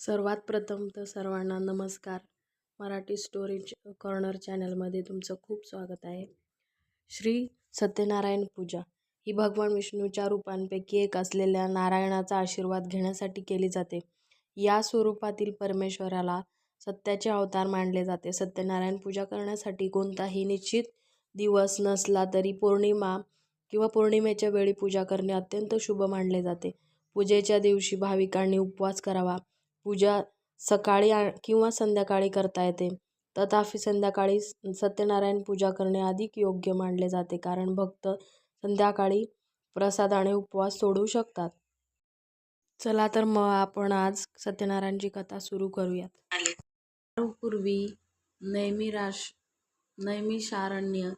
सर्वात प्रथम तर सर्वांना नमस्कार. मराठी स्टोरी कॉर्नर चॅनलमध्ये तुमचं खूप स्वागत आहे. श्री सत्यनारायण पूजा ही भगवान विष्णूच्या रूपांपैकी एक असलेल्या नारायणाचा आशीर्वाद घेण्यासाठी केली जाते. या स्वरूपातील परमेश्वराला सत्याचे अवतार मानले जाते. सत्यनारायण पूजा करण्यासाठी कोणताही निश्चित दिवस नसला तरी पौर्णिमा किंवा पौर्णिमेच्या वेळी पूजा करणे अत्यंत शुभ मानले जाते. पूजेच्या दिवशी भाविकांनी उपवास करावा. पूजा सकाळी आ किंवा संध्याकाळी करता येते. तथापि संध्याकाळी सत्यनारायण पूजा करणे अधिक योग्य मानले जाते कारण भक्त संध्याकाळी प्रसाद आणि उपवास सोडू शकतात. चला तर मग आपण आज सत्यनारायणची कथा सुरू करूयात. पूर्वी नैमिराश नैमिषारण्य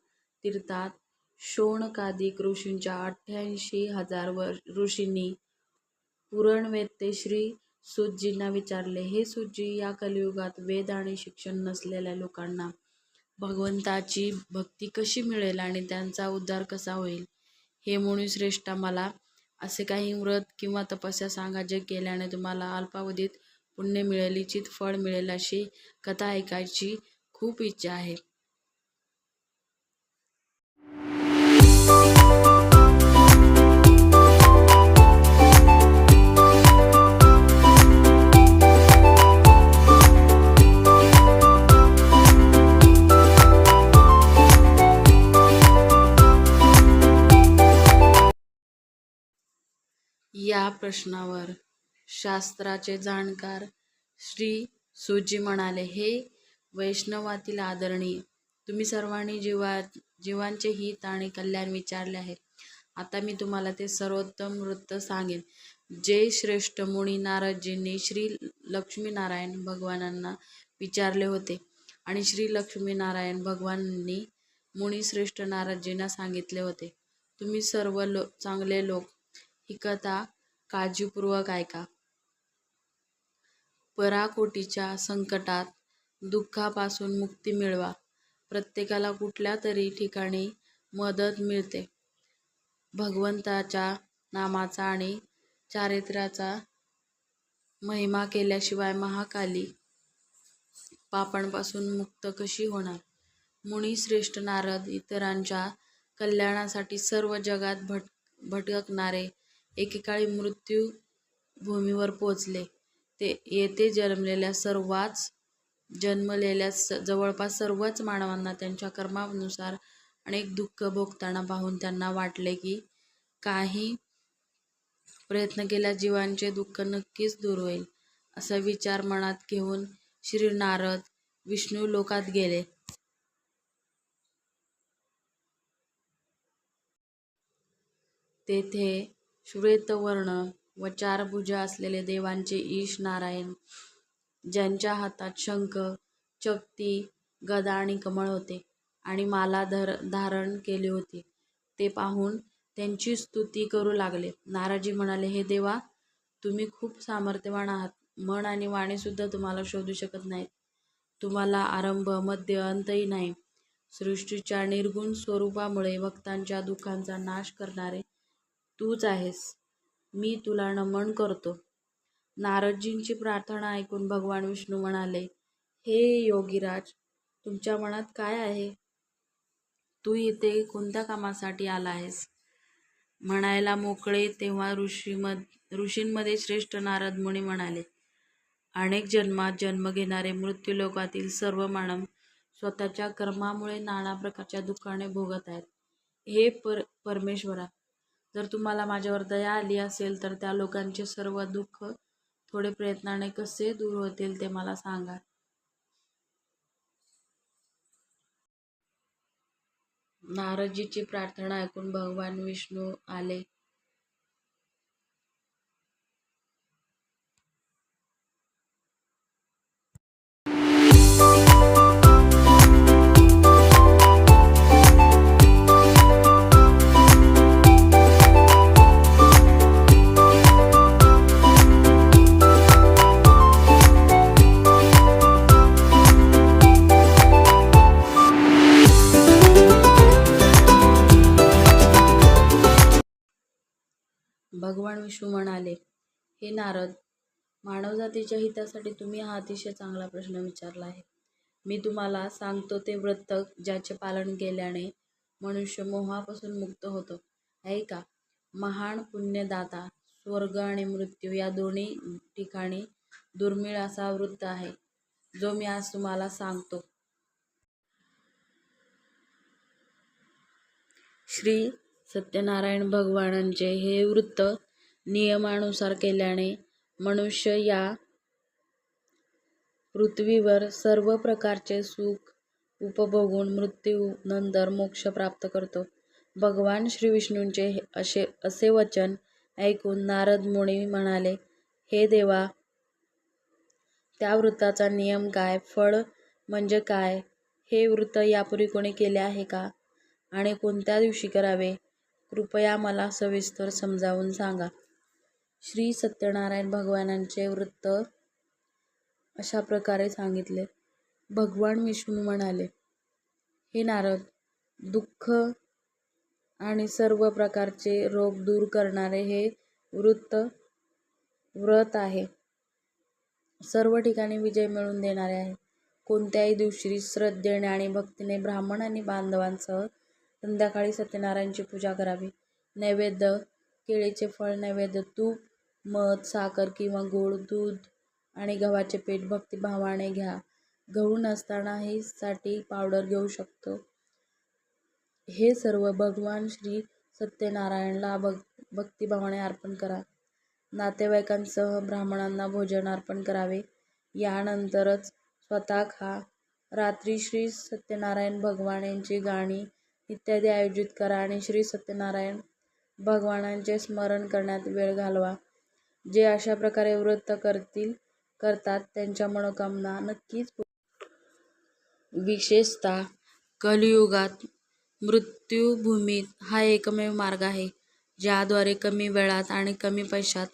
तीर्थात शोणकादिक ऋषींच्या अठ्ठ्याऐंशी हजार वर ऋषींनी पुरणवेत्ते श्री सूतजींना विचारले हे सूतजी या कलियुगात वेद आणि शिक्षण नसलेल्या लोकांना भगवंताची भक्ती कशी मिळेल आणि त्यांचा उद्धार कसा होईल? हे मुनिश्रेष्ठा मला असे काही व्रत किंवा तपस्या सांगा जे केल्याने तुम्हाला अल्पावधीत पुण्य मिळेल इच्छित फळ मिळेल अशी कथा ऐकायची खूप इच्छा आहे. या प्रश्नावर शास्त्राचे जाणकार श्री सुजी म्हणाले हे वैष्णवातील आदरणीय तुम्ही सर्वांनी जीवा जीवांचे हित आणि कल्याण विचारले आहे आता मी तुम्हाला ते सर्वोत्तम वृत्त सांगेन. जे श्रेष्ठ मुनी नारदजींनी श्री लक्ष्मीनारायण भगवानांना विचारले होते आणि श्री लक्ष्मीनारायण भगवानांनी मुनिश्रेष्ठ नारदजींना सांगितले होते. तुम्ही सर्व लो चांगले लोक ही कथा काळजीपूर्वक ऐका. पराकोटीच्या संकटात दुःखापासून मुक्ती मिळवा. प्रत्येकाला कुठल्या तरी ठिकाणी मदत मिळते. भगवंताच्या नामाचा आणि चारित्र्याचा महिमा केल्याशिवाय महाकाली पापांपासून मुक्त कशी होणार? मुनिश्रेष्ठ नारद इतरांच्या कल्याणासाठी सर्व जगात भट भटकणारे एकेकाळी मृत्यू भूमीवर पोचले ते येथे जन्मलेल्या सर्वाच जन्मलेल्या स जवळपास सर्वच मानवांना त्यांच्या कर्मानुसार अनेक दुःख भोगताना पाहून त्यांना वाटले की काही प्रयत्न केल्या जीवांचे दुःख नक्कीच दूर होईल असा विचार मनात घेऊन श्री नारद विष्णू लोकात गेले. तेथे श्वेतवर्ण व चार भुजा असलेले देवांचे ईश नारायण ज्यांच्या हातात शंख चक्ती गदा आणि कमळ होते आणि माला धर धारण केली होती. ते पाहून त्यांची स्तुती करू लागले. नाराजी म्हणाले हे देवा तुम्ही खूप सामर्थ्यवान आहात. मन आणि वाणीसुद्धा तुम्हाला शोधू शकत नाहीत. तुम्हाला आरंभ मध्य अंतही नाही. सृष्टीच्या निर्गुण स्वरूपामुळे भक्तांच्या दुःखांचा नाश करणारे तूच आहेस. मी तुला नमन करतो. नारदजींची प्रार्थना ऐकून भगवान विष्णू म्हणाले हे योगीराज तुमच्या मनात काय आहे? तू इथे कोणत्या कामासाठी आला आहेस? म्हणायला मोकळे तेव्हा ऋषीमद ऋषींमध्ये श्रेष्ठ नारद मुनी म्हणाले अनेक जन्मात जन्म घेणारे मृत्यूलोकातील सर्व मानव स्वतःच्या कर्मामुळे नाना प्रकारच्या दुःखाने भोगत आहेत. हे पर परमेश्वरा जर तुम्हाला माझ्यावर दया आली असेल तर त्या लोकांचे सर्व दुःख थोडे प्रयत्नाने कसे दूर होतील ते मला सांगा. नारदजीची प्रार्थना ऐकून भगवान विष्णू आले. विष्णू म्हणाले हे नारद मानवजातीच्या हितासाठी तुम्ही हा अतिशय चांगला प्रश्न विचारला आहे. मी तुम्हाला सांगतो ते व्रत ज्याचे पालन केल्याने मनुष्य मोहापासून मुक्त होतो. ऐका महान पुण्यदाता स्वर्ग आणि मृत्यू या दोन्ही ठिकाणी दुर्मिळ असा वृत्त आहे जो मी आज तुम्हाला सांगतो. श्री सत्यनारायण भगवानांचे हे वृत्त नियमानुसार केल्याने मनुष्य या पृथ्वीवर सर्व प्रकारचे सुख उपभोगून मृत्यूनंतर मोक्ष प्राप्त करतो. भगवान श्री विष्णूंचे हे असे असे वचन ऐकून नारद मुनी म्हणाले हे देवा त्या व्रताचा नियम काय? फळ म्हणजे काय? हे व्रत यापूर्वी कोणी केले आहे का? आणि कोणत्या दिवशी करावे? कृपया मला सविस्तर समजावून सांगा. श्री सत्यनारायण भगवानांचे वृत्त अशा प्रकारे सांगितले. भगवान विष्णू म्हणाले हे नारद दुःख आणि सर्व प्रकारचे रोग दूर करणारे हे वृत्त व्रत आहे. सर्व ठिकाणी विजय मिळवून देणारे आहे. कोणत्याही दिवशी श्रद्धेने आणि भक्तीने ब्राह्मण आणि बांधवांसह संध्याकाळी सत्यनारायणची पूजा करावी. नैवेद्य केळीचे फळ नैवेद्य तूप मध साखर किंवा गोड दूध आणि गव्हाचे पीठ भक्तिभावाने घ्या. गहू नसतानाही साठी पावडर घेऊ शकतो. हे सर्व भगवान श्री सत्यनारायणला भग भक्तिभावाने अर्पण करा. नातेवाईकांसह ब्राह्मणांना भोजन अर्पण करावे. यानंतरच स्वतः खा. रात्री श्री सत्यनारायण भगवान यांची गाणी इत्यादी आयोजित करा आणि श्री सत्यनारायण भगवानांचे स्मरण करण्यात वेळ घालवा. जे अशा प्रकारे व्रत करतील करतात त्यांच्या मनोकामना नक्कीच विशेषतः कलियुगात मृत्यूभूमीत हा एकमेव मार्ग आहे ज्याद्वारे कमी वेळात आणि कमी पैशात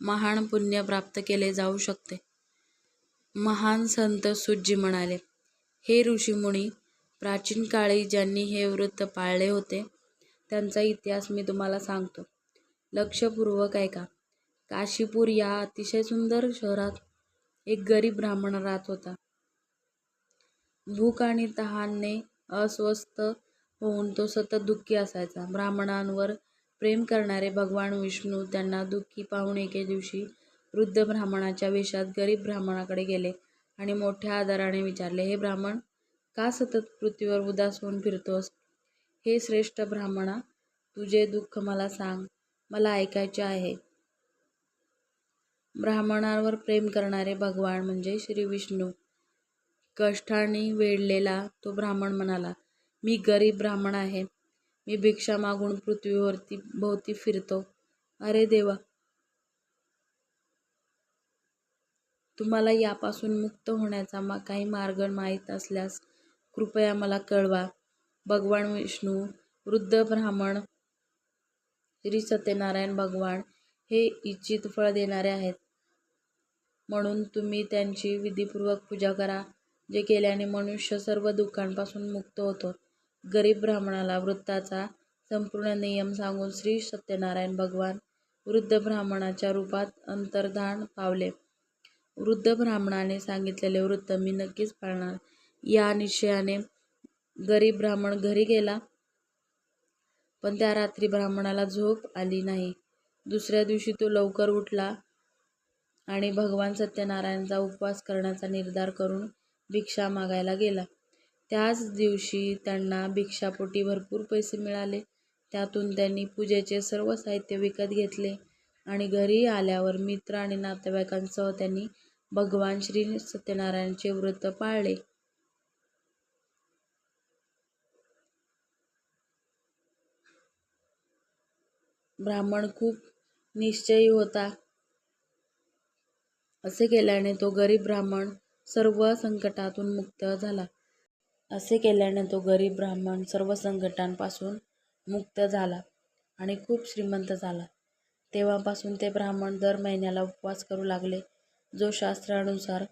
महान पुण्य प्राप्त केले जाऊ शकते. महान संत सुज्जी म्हणाले हे ऋषीमुनी प्राचीन काळी ज्यांनी हे व्रत पाळले होते त्यांचा इतिहास मी तुम्हाला सांगतो. लक्षपूर्वक ऐका. काशीपूर या अतिशय सुंदर शहरात एक गरीब ब्राह्मण राहत होता. भूक आणि तहानने अस्वस्थ होऊन तो सतत दुःखी असायचा. ब्राह्मणांवर प्रेम करणारे भगवान विष्णू त्यांना दुःखी पाहून एके दिवशी वृद्ध ब्राह्मणाच्या वेशात गरीब ब्राह्मणाकडे गेले आणि मोठ्या आदराने विचारले हे ब्राह्मण का सतत पृथ्वीवर उदास होऊन फिरतोस? हे श्रेष्ठ ब्राह्मणा तुझे दुःख मला सांग. मला ऐकायचे आहे. ब्राह्मणांवर प्रेम करणारे भगवान म्हणजे श्री विष्णू. कष्टाने वेढलेला तो ब्राह्मण म्हणाला मी गरीब ब्राह्मण आहे. मी भिक्षा मागून पृथ्वीवरती भोवती फिरतो. अरे देवा! तुम्हाला यापासून मुक्त होण्याचा मा काही मार्ग माहीत असल्यास कृपया मला कळवा भगवान विष्णू वृद्ध ब्राह्मण श्री सत्यनारायण भगवान हे इच्छित फळ देणारे आहेत. म्हणून तुम्ही त्यांची विधीपूर्वक पूजा करा जे केल्याने मनुष्य सर्व दुःखांपासून मुक्त होतो. गरीब ब्राह्मणाला वृत्ताचा संपूर्ण नियम सांगून श्री सत्यनारायण भगवान वृद्ध ब्राह्मणाच्या रूपात अंतर्धान पावले. वृद्ध ब्राह्मणाने सांगितलेले वृत्त मी नक्कीच पाळणार. या निश्चयाने गरीब ब्राह्मण घरी गेला पण त्या रात्री ब्राह्मणाला झोप आली नाही. दुसऱ्या दिवशी तो लवकर उठला आणि भगवान सत्यनारायणचा उपवास करण्याचा निर्धार करून भिक्षा मागायला गेला. त्याच दिवशी त्यांना भिक्षापोटी भरपूर पैसे मिळाले. त्यातून त्यांनी पूजेचे सर्व साहित्य विकत घेतले आणि घरी आल्यावर मित्र आणि नातेवाईकांसह त्यांनी भगवान श्री सत्यनारायणचे व्रत पाळले. ब्राह्मण खूप निश्चयी होता. असे केल्याने तो गरीब ब्राह्मण सर्व संकटातून मुक्त झाला. असे केल्याने तो गरीब ब्राह्मण सर्व संकटांपासून मुक्त झाला आणि खूप श्रीमंत झाला. तेव्हापासून ते ब्राह्मण दर महिन्याला उपवास करू लागले. जो शास्त्रानुसार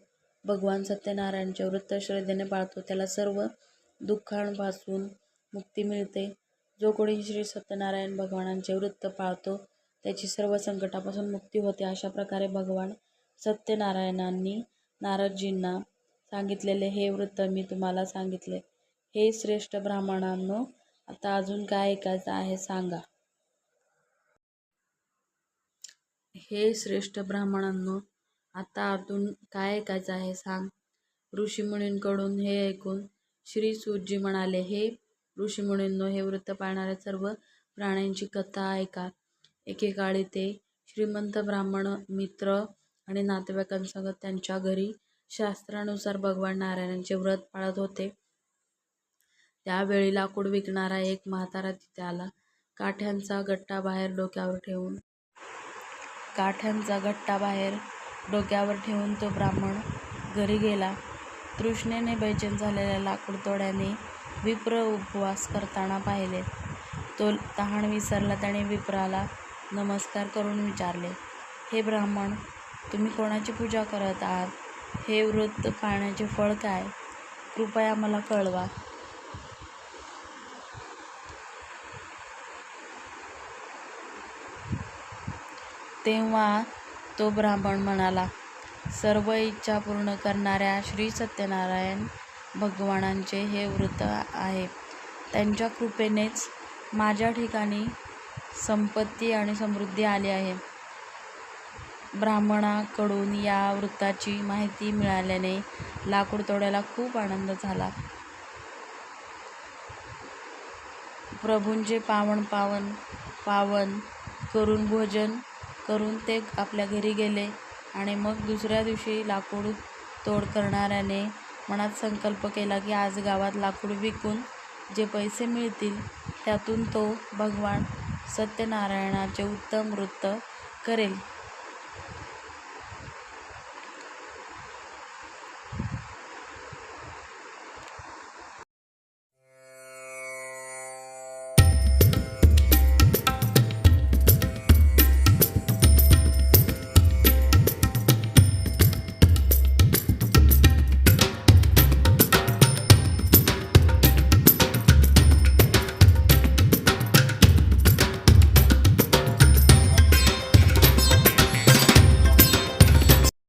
भगवान सत्यनारायणचे वृत्त श्रद्धेने पाळतो त्याला सर्व दुःखांपासून मुक्ती मिळते. जो कोणी श्री सत्यनारायण भगवानांचे वृत्त पाळतो त्याची सर्व संकटापासून मुक्ती होते अशा प्रकारे भगवान सत्यनारायणांनी नारदजींना सांगितलेले हे वृत्त मी तुम्हाला सांगितले. हे श्रेष्ठ ब्राह्मणांनो, आता अजून काय ऐकायचं आहे सांगा. हे श्रेष्ठ ब्राह्मणांनो, आता अजून काय ऐकायचं आहे सांग. ऋषीमुनींकडून हे ऐकून श्री सूजी म्हणाले, हे ऋषीमुनींनो, हे वृत्त पाळणाऱ्या सर्व प्राण्यांची कथा ऐका. एकेकाळी ते श्रीमंत ब्राह्मण मित्र आणि नातेवाईकांसोबत त्यांच्या घरी शास्त्रानुसार भगवान नारायणांचे व्रत पाळत होते. त्यावेळी लाकूड विकणारा एक म्हातारा तिथे आला. काठ्यांचा गट्टा बाहेर डोक्यावर ठेवून काठ्यांचा गट्टा बाहेर डोक्यावर ठेवून तो ब्राह्मण घरी गेला. तृष्णेने बेचैन झालेल्या लाकूडतोड्याने विप्र उपवास करताना पाहिले. तो तहान विसरला. त्याने विप्राला नमस्कार करून विचारले, हे ब्राह्मण, तुम्ही कोणाची पूजा करत आहात? हे व्रत पाळण्याचे फळ काय? कृपया मला कळवा. तेव्हा तो ब्राह्मण म्हणाला, सर्व इच्छा पूर्ण करणाऱ्या श्री सत्यनारायण भगवानांचे हे व्रत आहे. त्यांच्या कृपेनेच माझ्या ठिकाणी संपत्ती आणि समृद्धी आली आहे. ब्राह्मणाकडून या वृत्ताची माहिती मिळाल्याने लाकूडतोडयाला खूप आनंद झाला. प्रभूंचे पावन पावन करून भोजन करून ते आपल्या घरी गेले आणि मग दुसऱ्या दिवशी लाकूड तोड करणाऱ्याने मनात संकल्प केला की आज गावात लाकूड विकून जे पैसे मिळतील त्यातून तो भगवान सत्यनारायणाचे उत्तम वृत्त करेल.